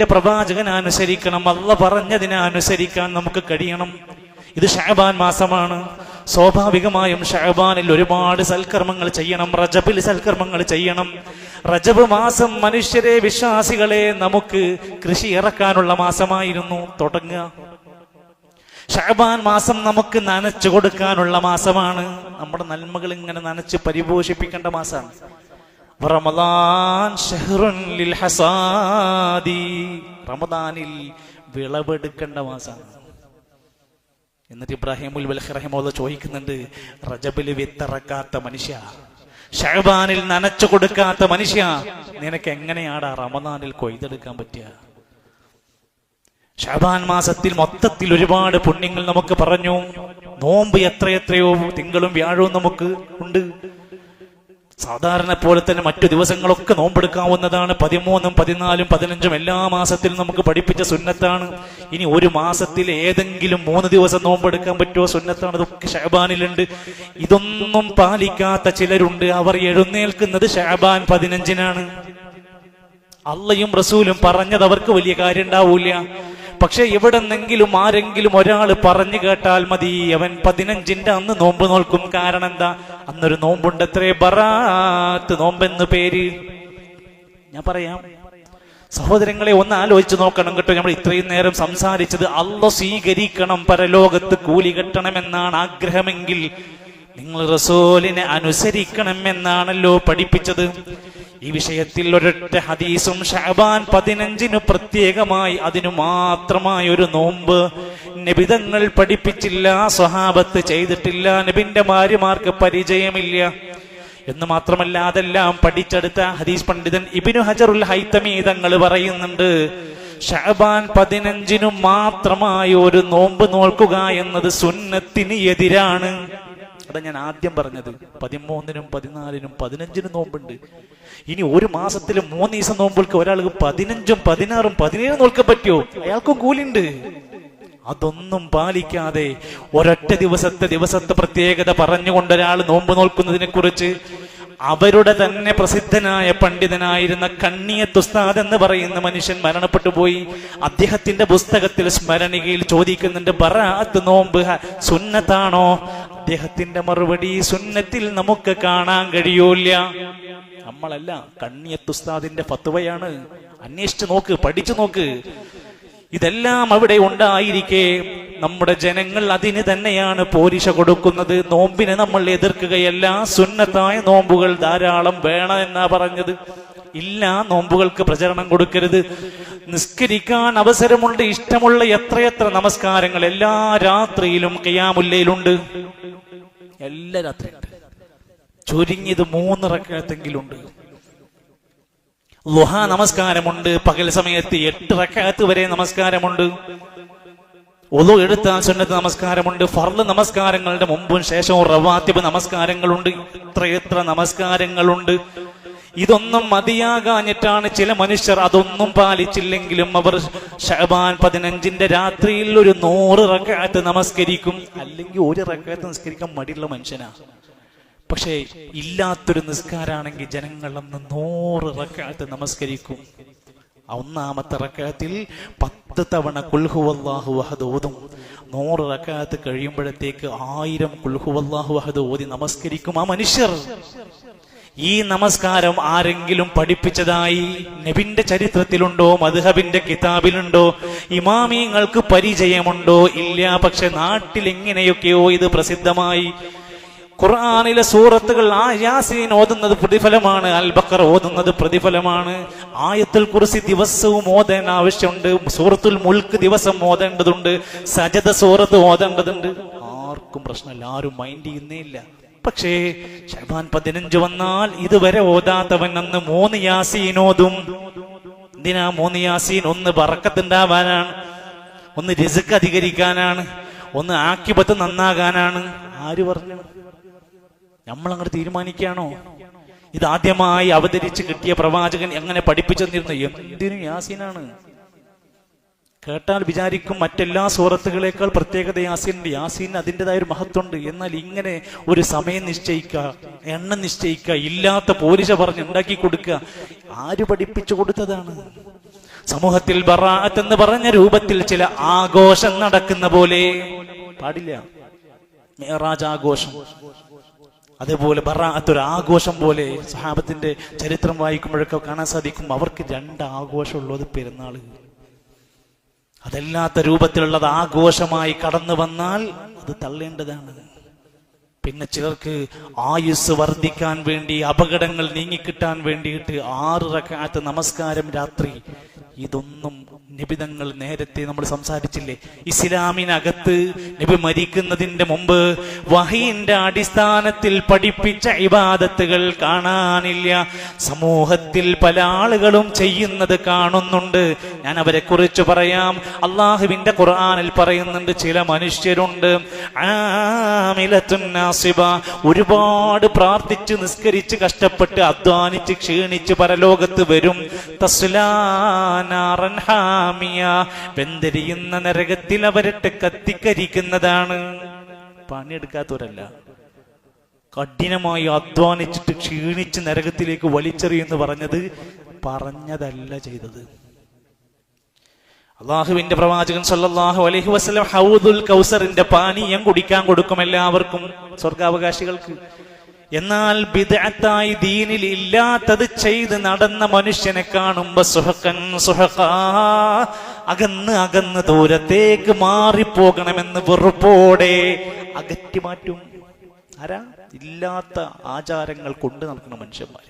അള്ളാഹുവിന്റെ പ്രവാചകനെ അനുസരിക്കണം പറഞ്ഞതിനനുസരിക്കാൻ പറഞ്ഞതിനെ അനുസരിക്കാൻ നമുക്ക് കഴിയണം. ഇത് ഷാബാൻ മാസമാണ്. സ്വാഭാവികമായും ഷാബാനിൽ ഒരുപാട് സൽക്കർമ്മങ്ങൾ ചെയ്യണം റജബിൽ സൽക്കർമ്മങ്ങൾ ചെയ്യണം. റജബ് മാസം മനുഷ്യരെ വിശ്വാസികളെ നമുക്ക് കൃഷി ഇറക്കാനുള്ള മാസമായിരുന്നു. തുടങ്ങുക. ഷഹബാൻ മാസം നമുക്ക് നനച്ചു കൊടുക്കാനുള്ള മാസമാണ്. നമ്മുടെ നന്മകൾ ഇങ്ങനെ നനച്ച് പരിപോഷിപ്പിക്കേണ്ട മാസമാണ്. ലിൽ ഹസാദി. റമദാനിൽ വിളവെടുക്കേണ്ട മാസമാണ് എന്നിട്ട് ഇബ്രാഹിമുൽ ബൽഹിറഹിമോദ ചോദിക്കുന്നുണ്ട് റജബിൽ വിത്തിറക്കാത്ത മനുഷ്യ ഷഹബാനിൽ നനച്ചു കൊടുക്കാത്ത മനുഷ്യ നിനക്ക് എങ്ങനെയാടാ റമദാനിൽ കൊയ്തെടുക്കാൻ പറ്റുക? ഷാബാൻ മാസത്തിൽ മൊത്തത്തിൽ ഒരുപാട് പുണ്യങ്ങൾ നമുക്ക് പറഞ്ഞു. നോമ്പ് എത്രയെത്രയോ തിങ്കളും വ്യാഴവും നമുക്ക് ഉണ്ട്. സാധാരണ പോലെ തന്നെ മറ്റു ദിവസങ്ങളൊക്കെ നോമ്പെടുക്കാവുന്നതാണ്. പതിമൂന്നും പതിനാലും പതിനഞ്ചും എല്ലാ മാസത്തിലും നമുക്ക് പഠിപ്പിച്ച സുന്നത്താണ്. ഇനി ഒരു മാസത്തിൽ ഏതെങ്കിലും മൂന്ന് ദിവസം നോമ്പെടുക്കാൻ പറ്റുമോ? സുന്നത്താണ്. ഇതൊക്കെ ഷാബാനിലുണ്ട്. ഇതൊന്നും പാലിക്കാത്ത ചിലരുണ്ട്. അവർ എഴുന്നേൽക്കുന്നത് ഷാബാൻ പതിനഞ്ചിനാണ്. അള്ളയും റസൂലും പറഞ്ഞത് അവർക്ക് വലിയ കാര്യം ഉണ്ടാവൂല. പക്ഷെ എവിടെന്നെങ്കിലും ആരെങ്കിലും ഒരാൾ പറഞ്ഞു കേട്ടാൽ മതി. അവൻ പതിനഞ്ചിന്റെ അന്ന് നോമ്പ് നോൽക്കും. കാരണം എന്താ? അന്നൊരു നോമ്പുണ്ട് എത്രേ ബറാത്ത് നോമ്പെന്ന് പേര്. ഞാൻ പറയാം. സഹോദരങ്ങളെ ഒന്ന് ആലോചിച്ച് നോക്കണം കേട്ടോ. നമ്മൾ ഇത്രയും നേരം സംസാരിച്ചത് അല്ല സ്വീകരിക്കണം പരലോകത്ത് കൂലി കെട്ടണമെന്നാണ് ആഗ്രഹമെങ്കിൽ നിങ്ങൾ റസൂലിനെ അനുസരിക്കണം എന്നാണല്ലോ പഠിപ്പിച്ചത്. ഈ വിഷയത്തിൽ ഒരൊറ്റ ഹദീസും ഷാബാൻ പതിനഞ്ചിന് പ്രത്യേകമായി അതിനു മാത്രമായി ഒരു നോമ്പ് നബിതങ്ങൾ പഠിപ്പിച്ചില്ല സ്വഹാബത്ത് ചെയ്തിട്ടില്ല നബിന്റെ ഭാര്യമാർക്ക് പരിചയമില്ല. എന്ന് മാത്രമല്ല അതെല്ലാം പഠിച്ചെടുത്ത ഹദീസ് പണ്ഡിതൻ ഇബിനു ഹജറുൽ ഹൈത്തമി തങ്ങൾ പറയുന്നുണ്ട് ഷാബാൻ പതിനഞ്ചിനു മാത്രമായി ഒരു നോമ്പ് നോൽക്കുക എന്നത് സുന്നത്തിന് എതിരാണ്. അതാ ഞാൻ ആദ്യം പറഞ്ഞത്. പതിമൂന്നിനും പതിനാലിനും പതിനഞ്ചിനും നോമ്പുണ്ട്. ഇനി ഒരു മാസത്തിൽ മൂന്ന് ദിവസം നോമ്പുകൾക്ക് ഒരാൾക്ക് പതിനഞ്ചും പതിനാറും പതിനേഴും നോൽക്കാൻ പറ്റുമോ? അയാൾക്കും കൂലിണ്ട് അതൊന്നും പാലിക്കാതെ ഒരൊറ്റ ദിവസത്തെ ദിവസത്തെ പ്രത്യേകത പറഞ്ഞുകൊണ്ട് ഒരാൾ നോമ്പ് നോൽക്കുന്നതിനെ കുറിച്ച് അവരുടെ തന്നെ പ്രസിദ്ധനായ പണ്ഡിതനായിരുന്ന കണ്ണിയത്തുസ്താദ് എന്ന് പറയുന്ന മനുഷ്യൻ മരണപ്പെട്ടു പോയി. അദ്ദേഹത്തിന്റെ പുസ്തകത്തിൽ സ്മരണികയിൽ ചോദിക്കുന്നുണ്ട് ബറാത്ത് നോമ്പ് സുന്നത്താണോ? അദ്ദേഹത്തിന്റെ മറുപടി സുന്നത്തിൽ നമുക്ക് കാണാൻ കഴിയൂല നമ്മളല്ല കണ്ണിയത്തുസ്താദിന്റെ ഫത്വയാണ്. അന്വേഷിച്ചു നോക്ക് പഠിച്ചു നോക്ക്. ഇതെല്ലാം അവിടെ ഉണ്ടായിരിക്കെ. നമ്മുടെ ജനങ്ങൾ അതിന് തന്നെയാണ് പോരിശ കൊടുക്കുന്നത്. നോമ്പിനെ നമ്മൾ എതിർക്കുകയല്ല സുന്നത്തായ നോമ്പുകൾ ധാരാളം വേണം എന്നാ പറഞ്ഞത്. ഇല്ല നോമ്പുകൾക്ക് പ്രചരണം കൊടുക്കരുത്. നിസ്കരിക്കാൻ അവസരമുണ്ട് ഇഷ്ടമുള്ള എത്രയെത്ര നമസ്കാരങ്ങൾ. എല്ലാ രാത്രിയിലും കയ്യാമുല്ലയിലുണ്ട് എല്ലാ രാത്രിയുണ്ട് ചുരുങ്ങിയത് മൂന്ന് റക്കാത്തെങ്കിലുണ്ട് ലുഹ നമസ്കാരമുണ്ട്. പകൽ സമയത്ത് എട്ട് റക്കാത്ത് വരെ നമസ്കാരമുണ്ട്. ഒതു എടുത്താൽ സുന്നത്ത് നമസ്കാരമുണ്ട്. ഫർൾ നമസ്കാരങ്ങളുടെ മുമ്പും ശേഷവും റവാത്തിബ് നമസ്കാരങ്ങളുണ്ട്. എത്രയെത്ര നമസ്കാരങ്ങളുണ്ട്. ഇതൊന്നും മതിയാകാഞ്ഞിട്ടാണ് ചില മനുഷ്യർ അതൊന്നും പാലിച്ചില്ലെങ്കിലും അവർ ഷഹബാൻ പതിനഞ്ചിന്റെ രാത്രിയിൽ ഒരു നൂറ് റക്കാത്ത് നമസ്കരിക്കും. അല്ലെങ്കിൽ ഒരു റക്കാത്ത് നമസ്കരിക്കാൻ മടിയുള്ള മനുഷ്യനാ. പക്ഷേ ഇല്ലാത്തൊരു നിസ്കാരാണെങ്കിൽ ജനങ്ങൾ അന്ന് നൂറ് റക്കാത്ത് നമസ്കരിക്കും. ഒന്നാമത്തെ റക്കാത്തിൽ പത്ത് തവണ കുൽഹുവല്ലാഹു വഹദ് ഓതും. നൂറ് റക്കാത്ത് കഴിയുമ്പോഴത്തേക്ക് ആയിരം കുൽഹുവല്ലാഹു വഹദ് ഓതി നമസ്കരിക്കും ആ മനുഷ്യർ. ഈ നമസ്കാരം ആരെങ്കിലും പഠിപ്പിച്ചതായി നബിന്റെ ചരിത്രത്തിലുണ്ടോ മധുഹബിന്റെ കിതാബിലുണ്ടോ ഇമാമിങ്ങൾക്ക് പരിചയമുണ്ടോ ഇല്ല പക്ഷെ നാട്ടിൽ എങ്ങനെയൊക്കെയോ ഇത് പ്രസിദ്ധമായി. ഖുർആാനിലെ സൂറത്തുകൾ ആ യാസീൻ ഓതുന്നത് പ്രതിഫലമാണ് അൽ ബക്കർ ഓതുന്നത് പ്രതിഫലമാണ്. ആയത്തുൽ കുറിസി ദിവസവും ഓതാൻ ആവശ്യമുണ്ട് സൂറത്തുൽ മുൽക്ക് ദിവസം ഓതേണ്ടതുണ്ട് സജത സൂറത്ത് ഓതേണ്ടതുണ്ട്. ആർക്കും പ്രശ്നമില്ല ആരും മൈൻഡ് ചെയ്യുന്നേ ഇല്ല. പക്ഷേ ഷബാൻ പതിനഞ്ച് വന്നാൽ ഇതുവരെ ഓതാത്തവൻ അന്ന് മൂന്ന് യാസീനോതും എന്തിനാ മൂന്ന് യാസീൻ? ഒന്ന് പറക്കത്തുണ്ടാവാനാണ് ഒന്ന് രസുക്ക് അധികരിക്കാനാണ് ഒന്ന് ആക്കിപത്ത് നന്നാകാനാണ്. ആര് പറഞ്ഞു? നമ്മൾ അങ്ങോട്ട് തീരുമാനിക്കുകയാണോ ഇത് ആദ്യമായി അവതരിച്ച് കിട്ടിയ പ്രവാചകൻ എങ്ങനെ പഠിപ്പിച്ചു തന്നിരുന്നു എന്തിനും യാസീനാണ്? കേട്ടാൽ വിചാരിക്കും മറ്റെല്ലാ സൂറത്തുകളേക്കാൾ പ്രത്യേകത യാസീനുണ്ട്. യാസീൻ അതിന്റെതായ ഒരു മഹത്വമുണ്ട്. എന്നാൽ ഇങ്ങനെ ഒരു സമയം നിശ്ചയിക്കുക എണ്ണം നിശ്ചയിക്കുക ഇല്ലാത്ത പോലീസ പറഞ്ഞ് ഉണ്ടാക്കി കൊടുക്കുക ആര് പഠിപ്പിച്ചു കൊടുത്തതാണ്? സമൂഹത്തിൽ ബറാഅത്ത് എന്ന് പറഞ്ഞ രൂപത്തിൽ ചില ആഘോഷം നടക്കുന്ന പോലെ പാടില്ല. മേറാജ് ആഘോഷം. അതേപോലെ ബറാഅത്ത് ഒരു ആഘോഷം പോലെ സഹാബത്തിന്റെ ചരിത്രം വായിക്കുമ്പോഴൊക്കെ കാണാൻ സാധിക്കും. അവർക്ക് രണ്ട് ആഘോഷമുള്ളത് പെരുന്നാൾ. അതല്ലാത്ത രൂപത്തിലുള്ളത് ആഘോഷമായി കടന്നു വന്നാൽ അത് തള്ളേണ്ടതാണ്. പിന്നെ ചിലർക്ക് ആയുസ് വർദ്ധിക്കാൻ വേണ്ടി അപകടങ്ങൾ നീങ്ങിക്കിട്ടാൻ വേണ്ടിയിട്ട് ആറ് റക്കാത്ത് നമസ്കാരം രാത്രി. ഇതൊന്നും നിബിതങ്ങൾ നേരത്തെ നമ്മൾ സംസാരിച്ചില്ലേ? ഇസ്ലാമിനകത്ത് നബി മരിക്കുന്നതിന്റെ മുമ്പ് വഹീന്റെ അടിസ്ഥാനത്തിൽ പഠിപ്പിച്ച ഇബാദത്തുകൾ കാണാനില്ല. സമൂഹത്തിൽ പല ആളുകളും ചെയ്യുന്നത് കാണുന്നുണ്ട്. ഞാൻ അവരെ കുറിച്ച് പറയാം. അള്ളാഹുവിന്റെ ഖുർആാനിൽ പറയുന്നുണ്ട് ചില മനുഷ്യരുണ്ട്. നാസിബ ഒരുപാട് പ്രാർത്ഥിച്ച് നിസ്കരിച്ച് കഷ്ടപ്പെട്ട് അധ്വാനിച്ച് ക്ഷീണിച്ച് പരലോകത്ത് വരും. തസ്ലാനാറൻ ഹാമിയ പെന്തിരിയുന്ന നരകത്തിൽ അവരിട്ട് കത്തിക്കരിക്കുന്നതാണ്. പണിയെടുക്കാത്തവരല്ല. കഠിനമായി അധ്വാനിച്ചിട്ട് ക്ഷീണിച്ച് നരകത്തിലേക്ക് വലിച്ചെറിയെന്ന് പറഞ്ഞത് പറഞ്ഞതല്ല ചെയ്തത്. അള്ളാഹുവിന്റെ പ്രവാചകൻ സല്ലാഹു അലൈഹി വസ്ലം ഹൗദുൽ കൗസറിന്റെ പാനീയം കുടിക്കാൻ കൊടുക്കും എല്ലാവർക്കും സ്വർഗാവകാശികൾക്ക്. എന്നാൽ ബിദഅത്തായി ദീനിൽ ഇല്ലാത്തത് ചെയ്ത് നടന്ന മനുഷ്യനെ കാണുമ്പോ സുഹക്കൻ സുഹക്കാ അകന്ന് അകന്ന് ദൂരത്തേക്ക് മാറിപ്പോകണമെന്ന് വെറുപ്പോടെ അകറ്റി മാറ്റും. ആരാ? ഇല്ലാത്ത ആചാരങ്ങൾ കൊണ്ട് നടക്കുന്ന മനുഷ്യന്മാർ